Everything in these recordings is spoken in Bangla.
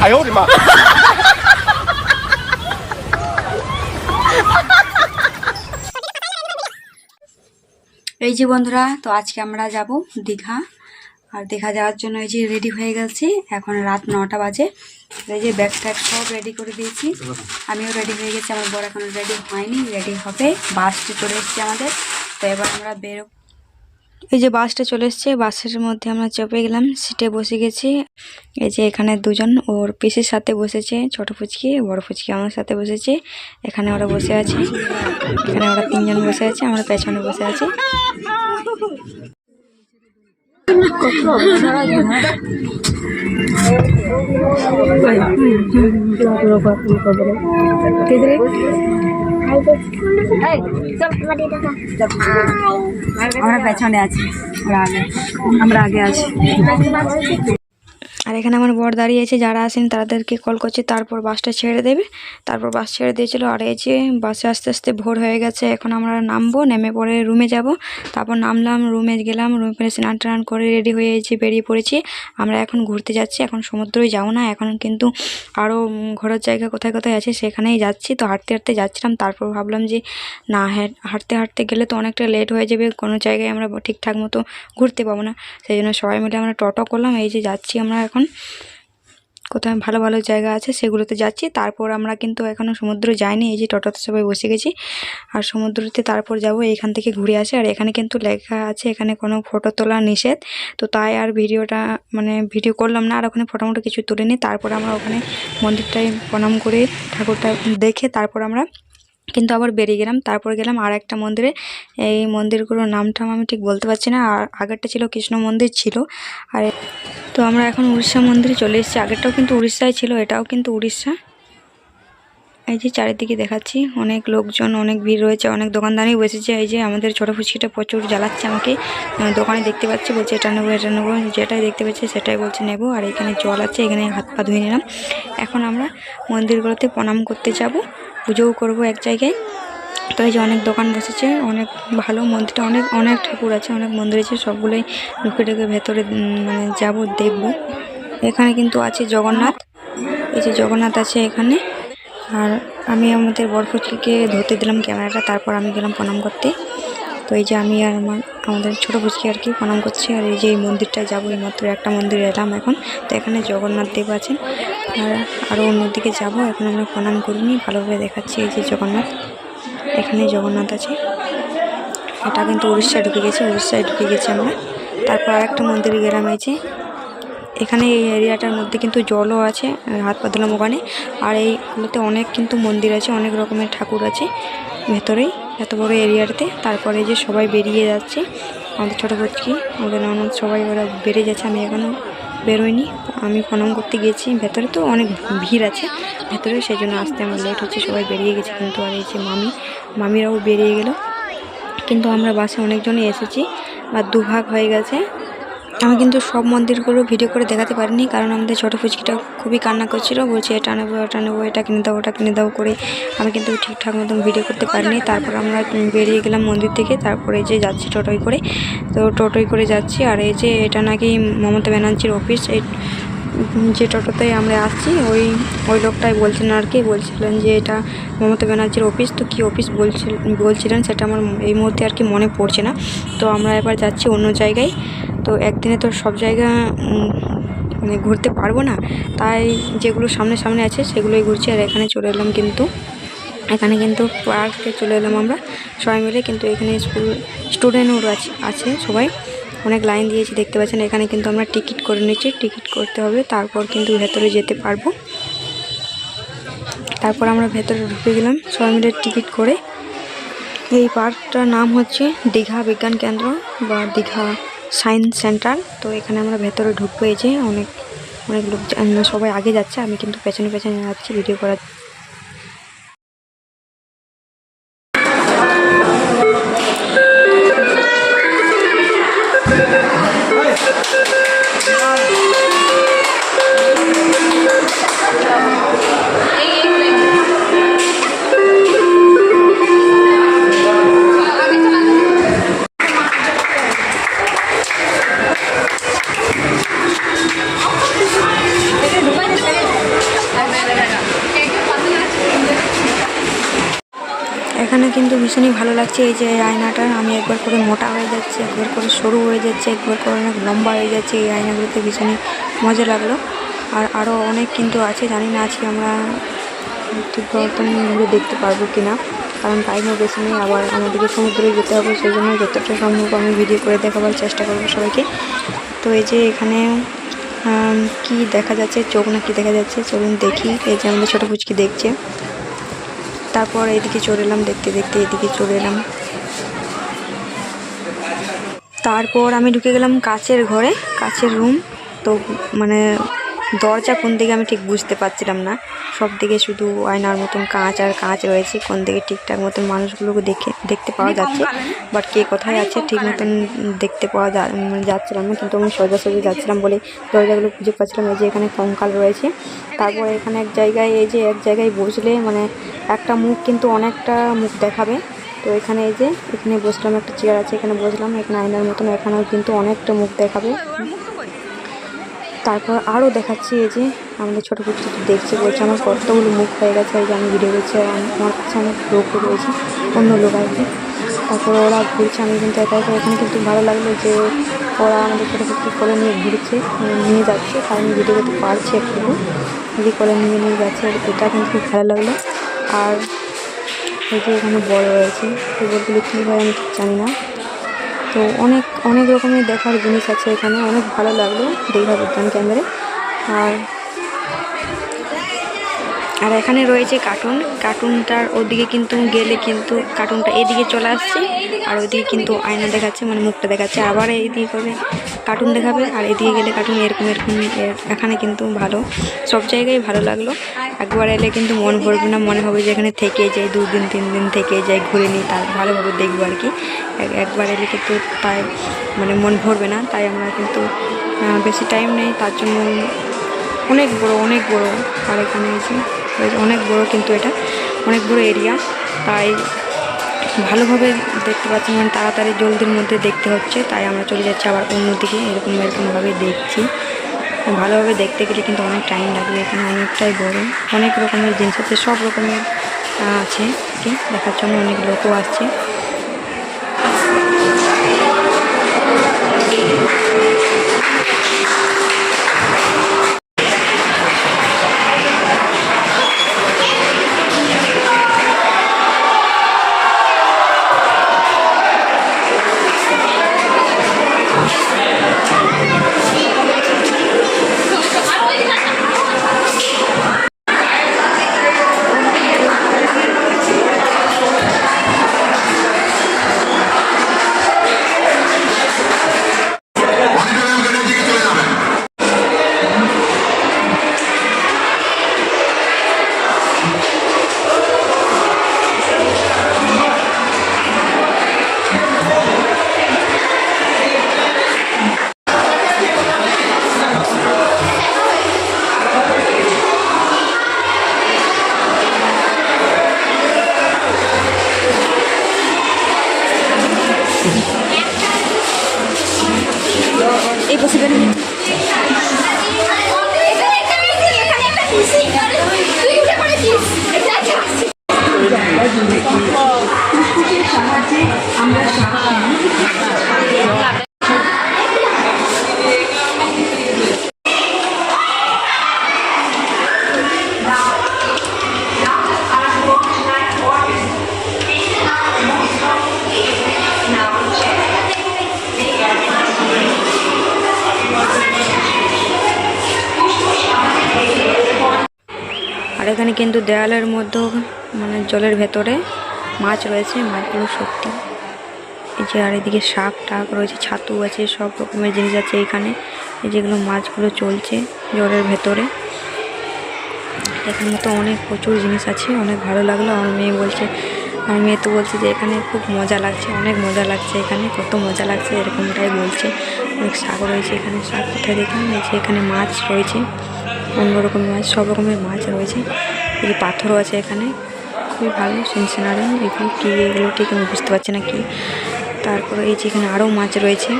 哎呦我的妈！ এই যে বন্ধুরা তো আজকে আমরা যাব দীঘা আর দীঘা যাওয়ার জন্য এই যে রেডি হয়ে গেছি এখন রাত নটা বাজে তো এই যে ব্যাগ ট্যাগ সব রেডি করে দিয়েছি আমিও রেডি হয়ে গেছি আমার বড় এখনো রেডি হয়নি রেডি হবে বাসটি চলে এসছে আমাদের তো এবার আমরা বেরো এই যে বাসটা চলে এসছে বাসের মধ্যে আমরা চেপে গেলাম সিটে বসে গেছি এই যে এখানে দুজন ওর পিসির সাথে বসেছে ছোট ফুচকি বড় ফুচকি আমার সাথে বসেছে এখানে ওরা বসে আছে এখানে ওরা তিনজন বসে আছে আমরা পেছনে বসে আছি আমরা পেছনে আছি। ওরা আগে আমরা আগে আছি। আর এখানে আমার বর দাঁড়িয়ে আছে, যারা আসেন তাদেরকে কল করছে, তারপর বাসটা ছেড়ে দেবে। তারপর বাস ছেড়ে দিয়েছিল, আর এই যে বাসে আস্তে আস্তে ভোর হয়ে গেছে, এখন আমরা নামবো, নেমে পরে রুমে যাব। তারপর নামলাম রুমে গেলাম রুমে পরে স্নান টান করে রেডি হয়ে যে বেরিয়ে পড়েছি। আমরা এখন ঘুরতে যাচ্ছি, এখন সমুদ্রই যাও না, এখন কিন্তু আরও ঘোরার জায়গা কোথায় কোথায় আছে সেখানেই যাচ্ছি। তো হাঁটতে হাঁটতে যাচ্ছিলাম, তারপর ভাবলাম যে না হ্যাঁ হাঁটতে হাঁটতে গেলে তো অনেকটা লেট হয়ে যাবে, কোনো জায়গায় আমরা ঠিকঠাক মতো ঘুরতে পাবো না। সেই জন্য সবাই মিলে আমরা টোটো করলাম, এই যে যাচ্ছি আমরা এখন। কোথায় ভালো ভালো জায়গা আছে সেগুলোতে যাচ্ছি। তারপর আমরা কিন্তু এখনও সমুদ্র যাইনি, এই যে টোটোতে সবাই বসে গেছি। আর সমুদ্রতে তারপর যাব এখান থেকে ঘুরে আসে। আর এখানে কিন্তু লেখা আছে, এখানে কোনো ফটো তোলা নিষেধ। তো তাই আর ভিডিওটা মানে ভিডিও করলাম না, আর ওখানে ফটো মোটো কিছু তুলিনি। তারপর আমরা ওখানে মন্দিরটায় প্রণাম করে ঠাকুরটা দেখে তারপর আমরা কিন্তু আবার বেরিয়ে গেলাম। তারপর গেলাম আর একটা মন্দিরে। এই মন্দিরগুলোর নামটাম আমি ঠিক বলতে পারছি না। আর আগেরটা ছিল কৃষ্ণ মন্দির ছিল। আর তো আমরা এখন উড়িষ্যা মন্দিরে চলে এসেছি। আগেরটাও কিন্তু উড়িষ্যায় ছিল, এটাও কিন্তু উড়িষ্যা। এই যে চারিদিকে দেখাচ্ছি। অনেক লোকজন, অনেক ভিড় রয়েছে, অনেক দোকানদারই বসেছে। এই যে আমাদের ছোটো ফুচকিটা প্রচুর জ্বালাচ্ছে আমাকে। দোকানে দেখতে পাচ্ছি, বলছে এটা নেব এটা নেব। যেটাই দেখতে পাচ্ছি সেটাই বলছে নেব। আর এখানে জল আছে, এখানে হাত পা ধুয়ে নিলাম। এখন আমরা মন্দিরগুলোতে প্রণাম করতে যাব। পুজোও করব এক জায়গায়। তো এই যে অনেক দোকান বসেছে, অনেক ভালো মন্দিরটা, অনেক অনেক ঠাকুর আছে, অনেক মন্দির আছে, সবগুলোই ঢুকে ঢুকে ভেতরে মানে যাব, দেখব। এখানে কিন্তু আছে জগন্নাথ, এই যে জগন্নাথ আছে এখানে। আর আমি আমাদের বরফুচকিকে ধরতে দিলাম ক্যামেরাটা, তারপর আমি গেলাম প্রণাম করতে। তো এই যে আমি আর আমার, আমাদের ছোটো ফুচকি আর কি প্রণাম করছি, আর এই যে এই মন্দিরটায় যাব, এই মাত্র একটা মন্দিরে এলাম এখন। তো এখানে জগন্নাথ দেব আছেন। আর আরও অন্যদিকে যাব। এখন আমরা প্রণাম করিনি, ভালোভাবে দেখাচ্ছি এই যে জগন্নাথ। এখানে জগন্নাথ আছে। এটা কিন্তু উড়িষ্যায় ঢুকে গেছে, উড়িষ্যায় ঢুকে গেছি আমরা। তারপর আরেকটা মন্দিরে গেলাম এই যে। এখানে এই এরিয়াটার মধ্যে কিন্তু জলও আছে, হাত পা ধুলাম ওখানে। আর এইগুলোতে অনেক কিন্তু মন্দির আছে, অনেক রকমের ঠাকুর আছে ভেতরেই, এত বড় এরিয়াটাতে। তারপরে যে সবাই বেরিয়ে যাচ্ছে, আমাদের ছোটো বচ্চি আমাদের ননদ, সবাই ওরা বেরিয়ে যাচ্ছে, আমি এখনও বেরোয়নি। আমি প্রণাম করতে গিয়েছি, ভেতরে তো অনেক ভিড় আছে। ভেতরে সেই জন্য আসতে আমার লেট হচ্ছে, সবাই বেরিয়ে গেছে। কিন্তু আর যে মামি, মামিরাও বেরিয়ে গেল। কিন্তু আমরা বাসে অনেকজনই এসেছি বা দুভাগ হয়ে গেছে। আমি কিন্তু সব মন্দিরগুলো ভিডিও করে দেখাতে পারিনি, কারণ আমাদের ছোটো ফুচকিটা খুবই কান্না করছিল। বলছে, এটা নেব এটা নেব এটা কিনে দাও, ওটা কিনে দাও করে আমি কিন্তু ঠিকঠাক মতন ভিডিও করতে পারিনি। তারপর আমরা বেরিয়ে গেলাম মন্দির থেকে। তারপরে যে যাচ্ছি টোটোয় করে। তো টোটোয় করে যাচ্ছি, আর এই যে এটা নাকি মমতা ব্যানার্জির অফিস এই যে টোটোতে আমরা আসছি, ওই ওই লোকটাই বলছিলেন আর কি, বলছিলেন যে এটা মমতা ব্যানার্জির অফিস, তো কী অফিস বলছিল, বলছিলেন সেটা আমার এই মুহূর্তে আর কি মনে পড়ছে না। তো আমরা এবার যাচ্ছি অন্য জায়গায়। তো একদিনে তো সব জায়গা মানে ঘুরতে পারব না। তাই যেগুলো সামনে সামনে আছে সেগুলোই ঘুরছি, আর এখানে চলে এলাম কিন্তু, এখানে কিন্তু পার্কে চলে এলাম আমরা। সবাই মিলে কিন্তু এখানে স্কুল, স্টুডেন্টও আছে আছে সবাই। অনেক লাইন দিয়েছি, দেখতে পাচ্ছেন, এখানে কিন্তু আমরা টিকিট করে নিচ্ছি। টিকিট করতে হবে, তারপর কিন্তু ভেতরে যেতে পারব। তারপর আমরা ভেতরে ঢুকে গেলাম, সবাই মিলে টিকিট করে। এই পার্কটার নাম হচ্ছে দীঘা বিজ্ঞান কেন্দ্র বা দীঘা সায়েন্স সেন্টার। তো এখানে আমরা ভেতরে ঢুকবো, এই যে অনেক অনেক লোক সবাই আগে যাচ্ছে, আমি কিন্তু পেছনে পেছনে যাচ্ছি, ভিডিও করার এখানে কিন্তু ভীষণই ভালো লাগছে। এই যে আয়নাটা, আমি একবার করে মোটা হয়ে যাচ্ছে, একবার করে সরু হয়ে যাচ্ছে, একবার করে অনেক লম্বা হয়ে যাচ্ছে। এই আয়নাগুলোতে ভীষণই মজা লাগল। আর আরও অনেক কিন্তু আছে, জানি না আজকে আমরা ঠিক মতন ঘুরে দেখতে পারব কি না কারণ টাইমও বেশি নেই, আবার আমাদেরকে সমুদ্রে যেতে হবে, সেই জন্য যতটা সম্ভব আমি ভিডিও করে দেখাবার চেষ্টা করব সবাইকে। তো এই যে এখানে কি দেখা যাচ্ছে, চোখ না কি দেখা যাচ্ছে, চলুন দেখি। এই যে আমাদের ছোটো পুচকি দেখছে। তারপর এদিকে চলে এলাম, দেখতে দেখতে এদিকে চলে এলাম। তারপর আমি ঢুকে গেলাম কাচের ঘরে, কাচের রুম তো মানে দরজা কোন দিকে আমি ঠিক বুঝতে পারছিলাম না। সব দিকে শুধু আয়নার মতন কাঁচ আর কাঁচ রয়েছে কোন দিকে ঠিকঠাক মতন মানুষগুলোকে দেখে দেখতে পাওয়া যাচ্ছে। বাট কে কোথায় আছে ঠিক মতন দেখতে পাওয়া যা মানে যাচ্ছিলাম না কিন্তু আমি সোজাসুজি যাচ্ছিলাম বলে দরজাগুলো খুঁজে পাচ্ছিলাম এই যে এখানে কঙ্কাল রয়েছে। তারপর এখানে এক জায়গায় এই যে এক জায়গায় বসলে মানে একটা মুখ কিন্তু অনেকটা মুখ দেখাবে। তো এখানে এই যে এখানে বসলাম একটা চেয়ার আছে এখানে বসলাম এখানে আয়নার মতন এখানেও কিন্তু অনেকটা মুখ দেখাবে। তারপর আরও দেখাচ্ছি এই যে আমাদের ছোটো পুচকি দেখছে, বলছে আমার কতগুলো মুখ হয়ে গেছে যে আমি ভিডিও করছি, আর আমি- আমার কাছে অনেক লোকও রয়েছে, অন্য লোক আর কি। তারপর ওরা ঘুরছে আমি কিন্তু একা একা এখানে কিন্তু ভালো লাগল যে ওরা আমাদের ছোটো পুচকি করে নিয়ে ঘুরছে নিয়ে যাচ্ছে আমি ভিডিও করতে পারছি একটু যদি করে নিয়ে নিয়ে যাচ্ছে, এটা কিন্তু খুব ভালো লাগল। আর এই যে এখানে বড় রয়েছে বলগুলো কী হয় আমি ঠিক জানি না তো অনেক অনেক রকমের দেখার জিনিস আছে এখানে। অনেক ভালো লাগল দীঘা বিজ্ঞান কেন্দ্রে। আর আর এখানে রয়েছে কার্টুন কার্টুনটার ওদিকে কিন্তু গেলে কিন্তু কার্টুনটা এদিকে চলে আসছে, আর ওইদিকে কিন্তু আয়না দেখাচ্ছে মানে মুখটা দেখাচ্ছে। আবার এইদিকে করে কার্টুন দেখাবে, আর এদিকে গেলে কার্টুন এরকম এরকম এর- এখানে কিন্তু ভালো। সব জায়গায় ভালো লাগল। একবার এলে কিন্তু মন ভরবে না, মনে হবে যে এখানে থেকে যাই দিন তিন দিন থেকে যাই ঘুরে নিই, তার ভালোভাবে দেখব আর কি। এক- একবার এলে কিন্তু তাই মানে মন ভরবে না, তাই আমরা কিন্তু বেশি টাইম নেই, তার জন্য অনেক বড় অনেক বড় আর এখানে এসে, অনেক বড় কিন্তু এটা, অনেক বড় এরিয়া তাই ভালোভাবে দেখতে পাচ্ছি মানে তাড়াতাড়ি জলদির মধ্যে দেখতে হচ্ছে, তাই আমরা চলে যাচ্ছি আবার অন্যদিকে, এরকম এরকমভাবে দেখছি। ভালোভাবে দেখতে গেলে কিন্তু অনেক টাইম লাগবে, এখানে অনেকটাই বড় অনেক রকমের জিনিস আছে, সব রকমের আছে দেখার জন্য অনেক লোকও আসছে। এখানে কিন্তু দেওয়ালের মধ্যেও মানে জলের ভেতরে মাছ রয়েছে মাছগুলো সত্যি। এই যে আর এদিকে শাক, টাক রয়েছে, ছাতু আছে, সব রকমের জিনিস আছে এখানে। এই যেগুলো মাছগুলো চলছে জলের ভেতরে। এখানে তো অনেক প্রচুর জিনিস আছে, অনেক ভালো লাগল। আমার মেয়ে বলছে, আমার মেয়ে তো বলছে যে এখানে খুব মজা লাগছে, অনেক মজা লাগছে এখানে, কত মজা লাগছে এরকমটাই বলছে। অনেক শাক রয়েছে এখানে, শাক কোথায় দেখলাম? যে এখানে মাছ রয়েছে। অন্য রকমের মাছ, সব রকমের মাছ রয়েছে। এই পাথরও আছে এখানে। খুবই ভালো সিনসিনারি এগুলো কী, এগুলো ঠিক আমি বুঝতে পারছি না কি। তারপরে এই যে এখানে আরও মাছ রয়েছে।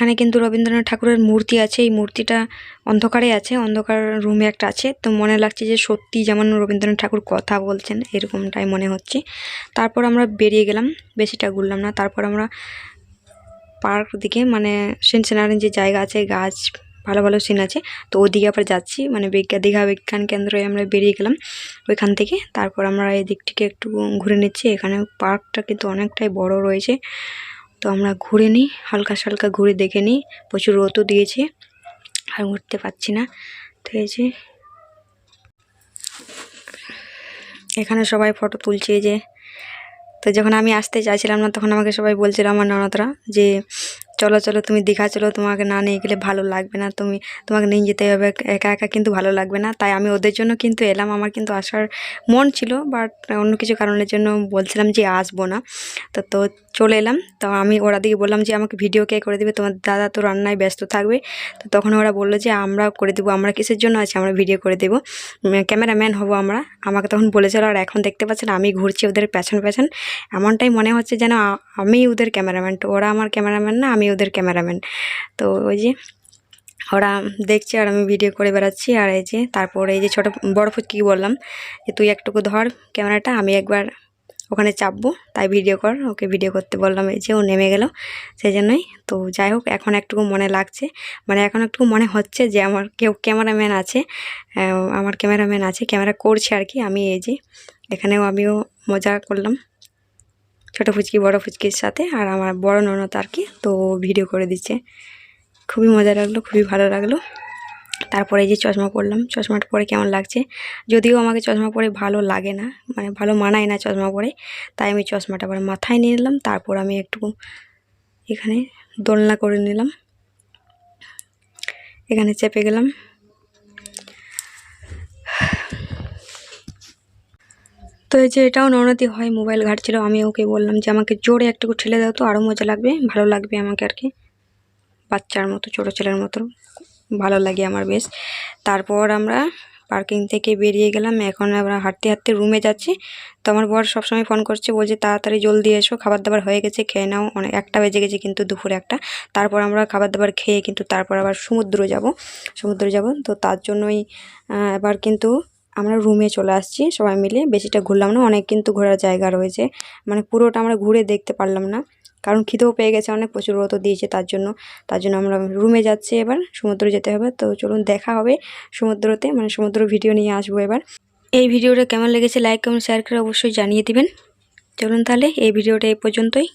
এখানে কিন্তু রবীন্দ্রনাথ ঠাকুরের মূর্তি আছে। এই মূর্তিটা অন্ধকারে আছে, অন্ধকার রুমে একটা আছে। তো মনে লাগছে যে সত্যি যেমন রবীন্দ্রনাথ ঠাকুর কথা বলছেন, এরকমটাই মনে হচ্ছে। তারপর আমরা বেরিয়ে গেলাম বেশিটা ঘুরলাম না। তারপর আমরা পার্ক দিকে মানে সিন সিনারি যে জায়গা আছে, গাছ, ভালো ভালো সিন আছে, তো ওদিকে আবার যাচ্ছি। মানে বিজ্ঞা, দীঘা বিজ্ঞান কেন্দ্রে আমরা বেরিয়ে গেলাম ওইখান থেকে। তারপর আমরা এই দিকটিকে একটু ঘুরে নিচ্ছি। এখানে পার্কটা কিন্তু অনেকটাই বড় রয়েছে। তো আমরা ঘুরে নিই, হালকা সালকা ঘুরে দেখে নিই। প্রচুর রোদও দিয়েছে, আর ঘুরতে পারছি না। এই যে এখানে সবাই ফটো তুলছে যে, তো যখন আমি আসতে চাইছিলাম না, তখন আমাকে সবাই বলছিল আমার ননদরা যে চলো চলো, তুমি দীঘা চলো, তোমাকে না নিয়ে গেলে ভালো লাগবে না, তুমি, তোমাকে নিয়ে যেতে হবে, একা একা কিন্তু ভালো লাগবে না। তাই আমি ওদের জন্য কিন্তু এলাম, আমার কিন্তু আসার মন ছিল বাট অন্য কিছু কারণের জন্য বলছিলাম যে আসব না। তো তো চলে এলাম, তো আমি ওরা দিকে বললাম যে আমাকে ভিডিও কে করে দেবে, তোমার দাদা তো রান্নায় ব্যস্ত থাকবে। তো তখন ওরা বলল যে আমরা করে দেবো, আমরা কিসের জন্য আছি, আমরা ভিডিও করে দেবো। ক্যামেরাম্যান হব আমরা। আমাকে তখন বলেছিল, আর এখন দেখতে পাচ্ছেন আমি ঘুরছি ওদের পেছন পেছন। এমনটাই মনে হচ্ছে যেন আমি ওদের ক্যামেরাম্যান তো ওরা আমার ক্যামেরাম্যান না, আমি ওদের ক্যামেরাম্যান। তো ওই যে ওরা দেখছে আর আমি ভিডিও করে বেড়াচ্ছি আর এই যে তারপরে এই যে ছোটো বড় ফুচকি বললাম যে তুই একটুকু ধর ক্যামেরাটা, আমি একবার ওখানে চাপবো, তাই ভিডিও কর, ওকে ভিডিও করতে বললাম এই যে ও নেমে গেল সেই জন্যই তো যাই হোক, এখন একটুকু মনে লাগছে মানে এখন একটু মনে হচ্ছে যে আমার কেউ ক্যামেরাম্যান আছে আমার ক্যামেরাম্যান আছে, ক্যামেরা করছে আর কি, আমি এই যে এখানেও আমিও মজা করলাম। ছোটো ফুচকি, বড় ফুচকির সাথে আর আমার বড় ননদ আর কি, তো ভিডিও করে দিচ্ছে। খুবই মজা লাগল, খুবই ভালো লাগল। তারপরে যে চশমা পরলাম, চশমাটা পরে কেমন লাগছে? যদিও আমাকে চশমা পরে ভালো লাগে না মানে ভালো মানায় না চশমা পরে, তাই আমি চশমাটা পরে মাথায় নিয়ে নিলাম, তারপর আমি একটু এখানে দোলনা করে নিলাম। এখানে চেপে গেলাম। তো এই যে এটাও ননদি হয়, মোবাইল ঘাটছিল, আমি ওকে বললাম যে আমাকে জোরে একটুকু ঠেলে দাও তো আরও মজা লাগবে, ভালো লাগবে আমাকে আর কি। বাচ্চার মতো, ছোটো ছেলের মতো, ভালো লাগে আমার বেশ। তারপর আমরা পার্কিং থেকে বেরিয়ে গেলাম, এখন আমরা হাঁটতে হাঁটতে রুমে যাচ্ছি। তো আমার বর সবসময় ফোন করছে, বলছে, তাড়াতাড়ি জলদি এসো খাবার দাবার হয়ে গেছে, খেয়ে নাও। অনেক, একটা বেজে গেছে কিন্তু দুপুরে একটা। তারপর আমরা খাবার দাবার খেয়ে কিন্তু তারপর আবার সমুদ্র যাব সমুদ্র যাব। তো তার জন্যই এবার কিন্তু আমরা রুমে চলে আসছি, সবাই মিলে। বেশিটা ঘুরলাম না, অনেক কিন্তু ঘোরার জায়গা রয়েছে। মানে পুরোটা আমরা ঘুরে দেখতে পারলাম না। কারণ খিদেও পেয়ে গেছে অনেক, প্রচুর রোদও দিয়েছে তার জন্য। তার জন্য আমরা রুমে যাচ্ছি এবার, সমুদ্র যেতে হবে। তো চলুন দেখা হবে সমুদ্রতে মানে সমুদ্র ভিডিও নিয়ে আসব এবার। এই ভিডিওটা কেমন লেগেছে লাইক কমেন্ট শেয়ার করে অবশ্যই জানিয়ে দিবেন। চলুন তাহলে, এই ভিডিওটা এই পর্যন্তই।